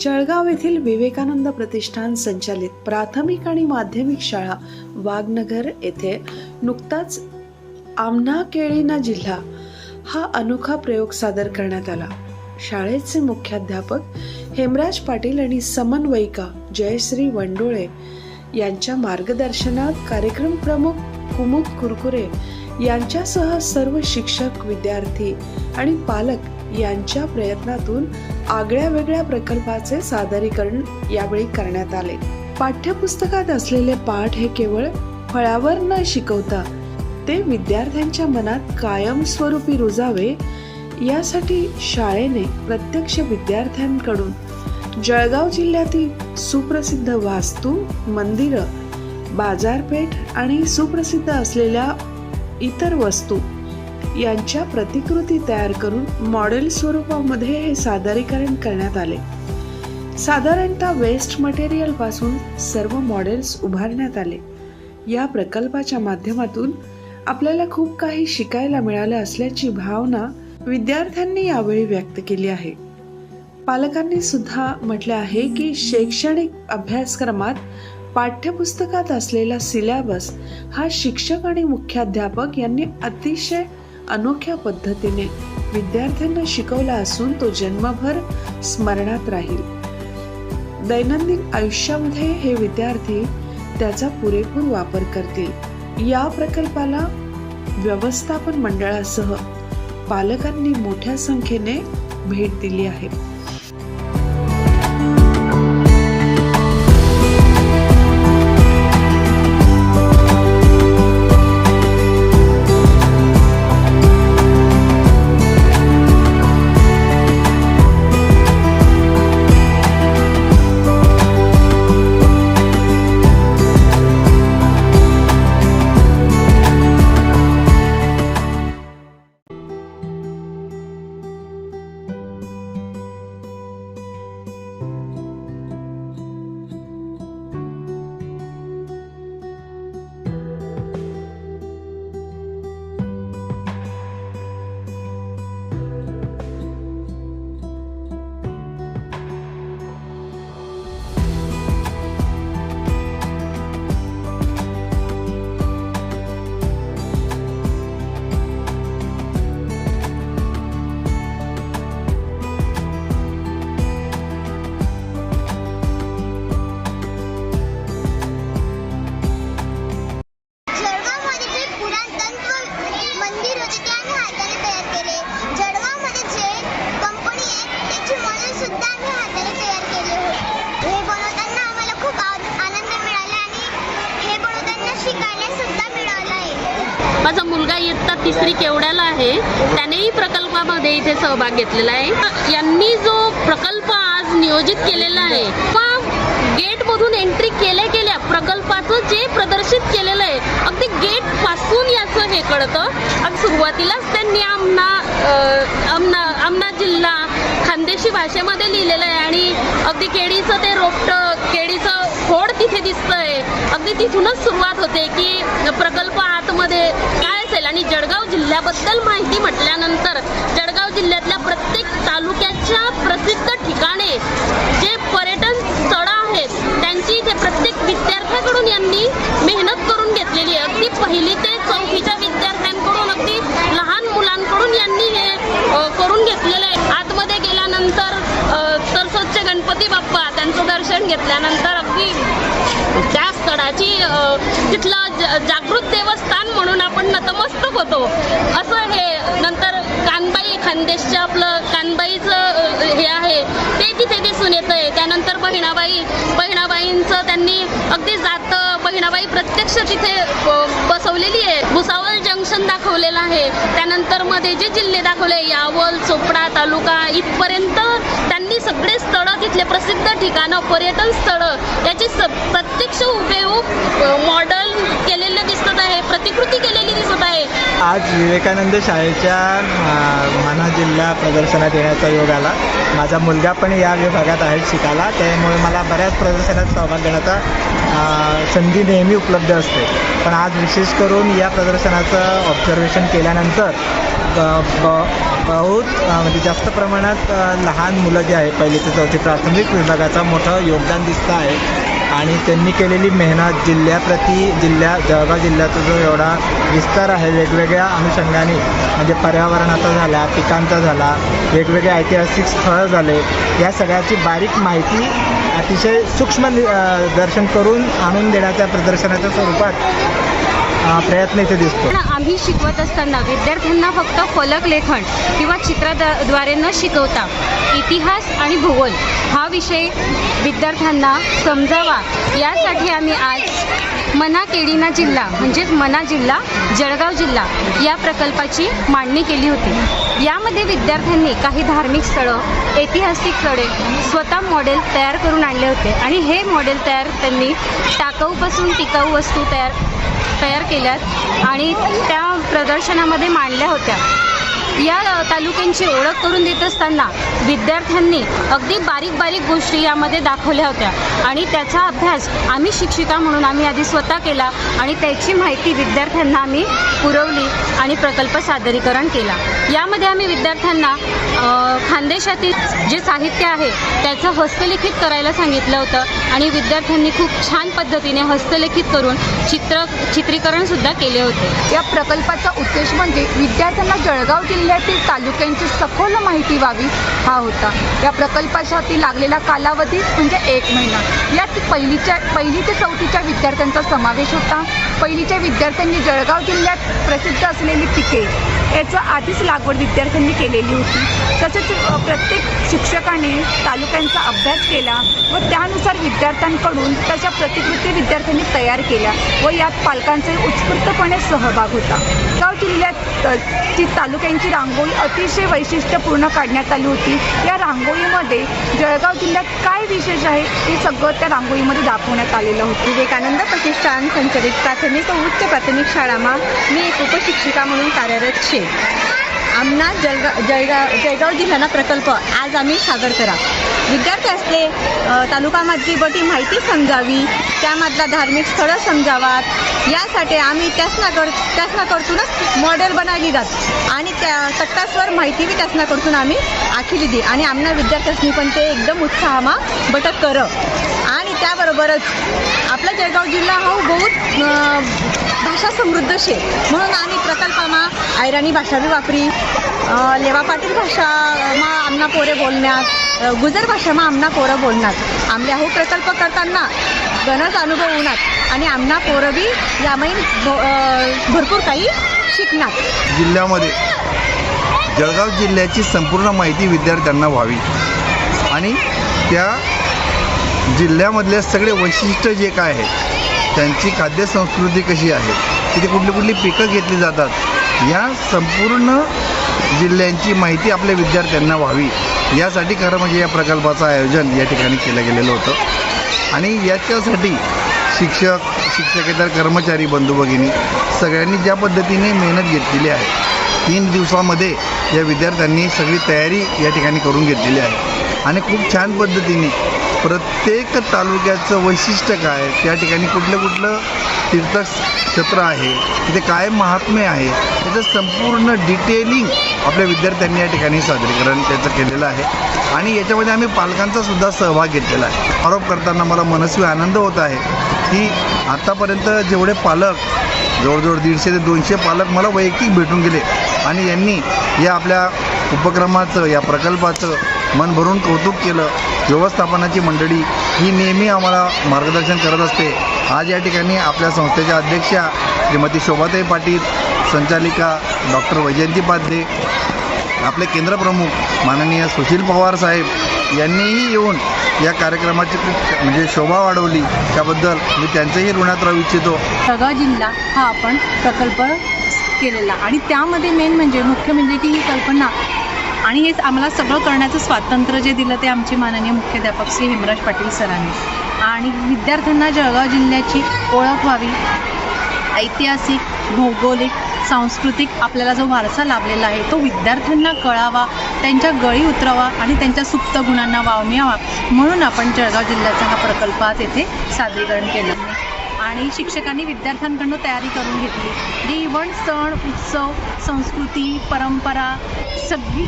जळगाव येथील विवेकानंद प्रतिष्ठान संचालित प्राथमिक आणि माध्यमिक शाळा वाघनगर येथे नुकताच आमना केळीना जिल्हा हा अनोखा प्रयोग सादर करण्यात आला. शाळेचे मुख्याध्यापक हेमराज पाटील आणि समन्वयिका जयश्री वंडोळे यांच्या मार्गदर्शनात कार्यक्रम प्रमुख कुमुद कुरकुरे यांच्यासह सर्व शिक्षक विद्यार्थी आणि पालक यांच्या प्रयत्नातून आगळ्या वेगळ्या प्रकल्पाचे सादरीकरण यावेळी करण्यात आले. पाठ्यपुस्तकात असलेले पाठ हे केवळ फळावर न शिकवता ते विद्यार्थ्यांच्या मनात कायमस्वरूपी रुजावे यासाठी शाळेने प्रत्यक्ष विद्यार्थ्यांकडून जळगाव जिल्ह्यातील सुप्रसिद्ध वास्तू मंदिरं बाजारपेठ आणि सुप्रसिद्ध असलेल्या इतर वस्तू यांच्या प्रतिकृती तयार करून मॉडेल स्वरूपामध्ये हे सादरीकरण करण्यात आले. साधारणतः वेस्ट मटेरियलपासून सर्व मॉडेल्स उभारण्यात आले. या प्रकल्पाच्या माध्यमातून आपल्याला खूप काही शिकायला मिळालं असल्याची भावना विद्यार्थ्यांनी यावेळी व्यक्त केली आहे. पालकांनी सुद्धा म्हटले आहे की शैक्षणिक अभ्यासक्रमात पाठ्यपुस्तकात असलेला सिलॅबस हा शिक्षक आणि मुख्याध्यापक यांनी अतिशय अनोख्या पद्धतीने विद्यार्थ्यांना शिकवला असून तो जन्मभर स्मरणात राहील. दैनंदिन आयुष्यामध्ये हे विद्यार्थी त्याचा पुरेपूर वापर करतील. या प्रकल्पाला व्यवस्थापन मंडळासह पालकांनी मोठ्या संख्येने भेट दिली आहे. त्यानेही प्रकल्पामध्ये इथे सहभाग घेतलेला आहे. यांनी जो प्रकल्प आज नियोजित केलेला आहे गेट मधून एंट्री केल्या केल्या प्रकल्पाचं जे प्रदर्शित केलेलं आहे अगदी गेटपासून याचं हे कळतं. अगदी सुरुवातीलाच त्यांनी आमना आमना आमना जिल्हा खानदेशी भाषेमध्ये लिहिलेलं आहे. आणि अगदी केळीचं ते रोपटं केळीचं खोड तिथे दिसतंय. अगदी तिथूनच सुरुवात होते की प्रकल्प आतमध्ये काय असेल आणि जळगाव जिल्ह्याबद्दल माहिती म्हटल्यानंतर जळगाव जिल्ह्यातल्या प्रत्येक तालुक्याच्या प्रसिद्ध ठिकाणे जे पर्यटन स्थळं आहेत त्यांची इथे प्रत्येक विद्यार्थ्याकडून यांनी मेहनत करून घेतलेली आहे. अगदी पहिली ते घेतल्यानंतर अगदी त्या स्थळाची तिथलं जागृत देवस्थान म्हणून आपण नतमस्तक होतो. असं हे नंतर कानबाई खानदेशचं आपलं कानबाईचं हे आहे ते तिथे दिसून येतंय. त्यानंतर बहिणाबाई बहिणाबाईंचं त्यांनी अगदी जात बहिणाबाई प्रत्यक्ष तिथे आहे. त्यानंतरमध्ये जे जिल्हे दाखवले यावल चोपडा तालुका इथपर्यंत त्यांनी सगळे स्थळं तिथले प्रसिद्ध ठिकाणं पर्यटन स्थळं याची स प्रत्यक्ष हुबेहूब मॉडेल केलेले दिसत आहे प्रतिकृती केलेली दिसत आहे. आज विवेकानंद शाळेच्या माना जिल्हा प्रदर्शनात येण्याचा योग आला. माझा मुलगा पण या विभागात आहे शिकायला त्यामुळे मला बऱ्याच प्रदर्शनात सहभाग घेण्याचा संधी नेहमी उपलब्ध असते. पण आज विशेष करून या प्रदर्शनाचं ऑब्झर्वेशन केल्यानंतर ब- बहुत म्हणजे जास्त प्रमाणात लहान मुलं जे आहे पहिली ते चौथी प्राथमिक विभागाचं मोठं योगदान दिसतं आहे. आणि त्यांनी केलेली मेहनत जिल्ह्याप्रती जिल्ह्या जळगाव जिल्ह्याचा जो एवढा विस्तार आहे वेगवेगळ्या अनुषंगाने म्हणजे पर्यावरणाचा झाला पिकांचा झाला वेगवेगळे ऐतिहासिक स्थळं झाले या सगळ्याची बारीक माहिती अतिशय सूक्ष्म दर्शन करून आणून देण्याच्या प्रदर्शनाच्या स्वरूपात प्रयत्न इथे दिसतो. आम्ही शिकवत असताना विद्यार्थ्यांना फक्त फलक लेखन किंवा चित्राद्वारे न शिकवता इतिहास आणि भूगोल हा विषय विद्यार्थ्यांना समजावा. यासाठी आम्ही आज मना केळीना जिल्हा म्हणजेच मना जिल्हा जळगाव जिल्हा या प्रकल्पाची मांडणी केली होती. यामध्ये विद्यार्थ्यांनी काही धार्मिक स्थळं ऐतिहासिक स्थळे स्वतः मॉडेल तयार करून आणले होते आणि हे मॉडेल तयार त्यांनी टाकाऊपासून टिकाऊ वस्तू तयार तयार केल्यात आणि त्या प्रदर्शनामध्ये मांडल्या होत्या. या तालुक्यांची ओळख करून देत असताना विद्यार्थ्यांनी अगदी बारीक बारीक गोष्टी यामध्ये दाखवल्या होत्या. आणि त्याचा अभ्यास आम्ही शिक्षिका म्हणून आम्ही आधी स्वतः केला आणि त्याची माहिती विद्यार्थ्यांना आम्ही पुरवली आणि प्रकल्प सादरीकरण केला. यामध्ये आम्ही विद्यार्थ्यांना खानदेशातील जे साहित्य आहे त्याचं हस्तलिखित करायला सांगितलं होतं आणि विद्यार्थ्यांनी खूप छान पद्धतीने हस्तलिखित करून चित्र चित्रीकरणसुद्धा केले होते. या प्रकल्पाचा उद्देश म्हणजे विद्यार्थ्यांना जळगाव जिल्ह्यातील तालुक्यांची सखोल माहिती व्हावी हा होता. या प्रकल्पासाठी लागलेला कालावधी म्हणजे एक महिना. यात पहिलीच्या पहिली ते चौथीच्या विद्यार्थ्यांचा समावेश होता. पहिलीच्या विद्यार्थ्यांनी जळगाव जिल्ह्यात प्रसिद्ध असलेली पिके याचं आधीच लागवड विद्यार्थ्यांनी केलेली होती. तसेच प्रत्येक शिक्षकाने तालुक्यांचा अभ्यास केला व त्यानुसार विद्यार्थ्यांकडून त्याच्या प्रतिकृती विद्यार्थ्यांनी तयार केल्या व यात पालकांचे उत्स्फूर्तपणे सहभाग होता. गाव जिल्ह्यात जी ची तालुक्यांची रांगोळी अतिशय वैशिष्ट्यपूर्ण काढण्यात आली होती. या रांगोळीमध्ये जळगाव जिल्ह्यात काय विशेष आहे हे सगळं त्या रांगोळीमध्ये दाखवण्यात आलेलं होतं. विवेकानंद प्रतिष्ठान संचलित प्राथमिक व उच्च प्राथमिक शाळामा मी एक उपशिक्षिका म्हणून कार्यरत शे. आमना जळगाव जळगाव जळगाव जिल्ह्याना प्रकल्प आज आम्ही सादर करा. विद्यार्थी असले तालुकामधली बटी माहिती समजावी त्यामधला धार्मिक स्थळं समजावात. यासाठी आम्ही त्यासनाकड त्यासनाकडतूनच मॉडेल बनवली जात. आणि त्या तक्तासवर माहिती बी त्यासनाकडून आम्ही आखिली दी. आणि आमना विद्यार्थ्यांनी पण ते एकदम उत्साहमा बटक कर. त्याबरोबरच आपला जळगाव जिल्हा हा बहुत भाषा समृद्ध शे म्हणून आम्ही प्रकल्पामा आयराणी भाषा बी वापरी लेवा पाटील भाषा मा आमना पोरे बोलण्यात गुजर गुजर भाषामा आमना पोरं बोलण्यात. आमल्या हो प्रकल्प करताना गणच अनुभव होणार आणि आमना पोरं बी यामही भरपूर काही शिकणार. जिल्ह्यामध्ये जळगाव जिल्ह्याची संपूर्ण माहिती विद्यार्थ्यांना व्हावी. आणि त्या जिल्ह्यामधले सगळे वैशिष्ट्य जे काय आहे त्यांची खाद्यसंस्कृती कशी आहे तिथे कुठली कुठली पिकं घेतली जातात या संपूर्ण जिल्ह्यांची माहिती आपल्या विद्यार्थ्यांना व्हावी. यासाठी खरं म्हणजे या प्रकल्पाचं आयोजन या ठिकाणी केलं गेलेलं होतं. आणि याच्यासाठी शिक्षक शिक्षकेतर कर्मचारी बंधू भगिनी सगळ्यांनी ज्या पद्धतीने मेहनत घेतलेली आहे तीन दिवसामध्ये या विद्यार्थ्यांनी सगळी तयारी या ठिकाणी करून घेतलेली आहे. आणि खूप छान पद्धतीने प्रत्येक तालुक्याचं वैशिष्ट्य काय? त्या ठिकाणी कुठलं कुठलं तीर्थक्षेत्र आहे? तिथे काय महात्म्य आहे? त्याचं संपूर्ण डिटेलिंग आपल्या विद्यार्थ्यांनी या ठिकाणी सादरीकरण त्याचं केलेलं आहे. आणि याच्यामध्ये आम्ही पालकांचा सुद्धा सहभाग घेतलेला आहे. आरोप करताना मला मनस्वी आनंद होत आहे की आत्तापर्यंत जेवढे पालक जवळजवळ दीडशे ते दोनशे पालक मला वैयक्तिक भेटून गेले आणि यांनी या आपल्या उपक्रमाचं या प्रकल्पाचं मन भरून कौतुक केलं. व्यवस्थापनाची मंडळी ही नेहमी आम्हाला मार्गदर्शन करत असते. आज या ठिकाणी आपल्या संस्थेच्या अध्यक्षा श्रीमती शोभाताई पाटील संचालिका डॉक्टर वैजयंती पाध्ये आपले केंद्रप्रमुख माननीय सुशील पवार साहेब यांनीही येऊन या कार्यक्रमाची खूप म्हणजे शोभा वाढवली. त्याबद्दल मी त्यांचंही ऋणात राहू इच्छितो. जळगाव जिल्हा हा आपण प्रकल्प केलेला. आणि त्यामध्ये मेन म्हणजे मुख्य म्हणजे की ही कल्पना आणि हे आम्हाला सगळं करण्याचं स्वातंत्र्य जे दिलं ते आमचे माननीय मुख्याध्यापक श्री हेमराज पाटील सरांनी. आणि विद्यार्थ्यांना जळगाव जिल्ह्याची ओळख व्हावी. ऐतिहासिक भौगोलिक सांस्कृतिक आपल्याला जो वारसा लाभलेला आहे तो विद्यार्थ्यांना कळावा त्यांच्या गळी उतरावा आणि त्यांच्या सुप्त गुणांना वाव मिळावा म्हणून आपण जळगाव जिल्ह्याचा हा प्रकल्प आज येथे सादरीकरण केलं. आणि शिक्षकांनी विद्यार्थ्यांकडनं तयारी करून घेतली. जी इव्हन सण उत्सव संस्कृती परंपरा सगळी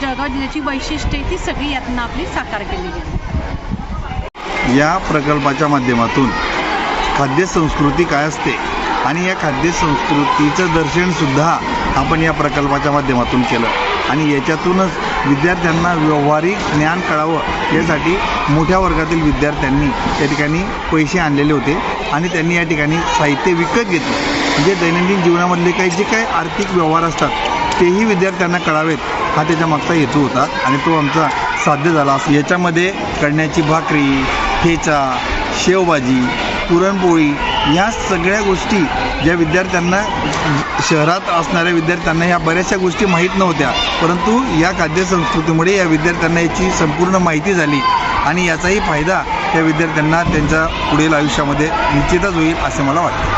जळगाव जिल्ह्याची वैशिष्ट्ये ती सगळी यातनं आपली साकार केली गेली. या प्रकल्पाच्या माध्यमातून खाद्य संस्कृती काय असते आणि या खाद्य संस्कृतीचं दर्शनसुद्धा आपण या प्रकल्पाच्या माध्यमातून केलं. आणि याच्यातूनच विद्यार्थ्यांना व्यावहारिक ज्ञान कळावं यासाठी मोठ्या वर्गातील विद्यार्थ्यांनी या ठिकाणी पैसे आणलेले होते. आणि त्यांनी या ठिकाणी साहित्य विकत घेतलं. म्हणजे दैनंदिन जीवनामधले काही जे काही आर्थिक व्यवहार असतात तेही विद्यार्थ्यांना कळावेत हा त्याच्या मागचा हेतू होता आणि तो आमचा साध्य झाला याच्यामध्ये कळण्याची भाकरी ठेचा शेवभाजी पुरणपोळी या सगळ्या गोष्टी ज्या विद्यार्थ्यांना शहरात असणाऱ्या विद्यार्थ्यांना ह्या बऱ्याचशा गोष्टी माहीत नव्हत्या. परंतु या खाद्यसंस्कृतीमुळे या विद्यार्थ्यांना याची संपूर्ण माहिती झाली आणि याचाही फायदा त्या विद्यार्थ्यांना त्यांच्या पुढील आयुष्यामध्ये निश्चितच होईल असे मला वाटतं.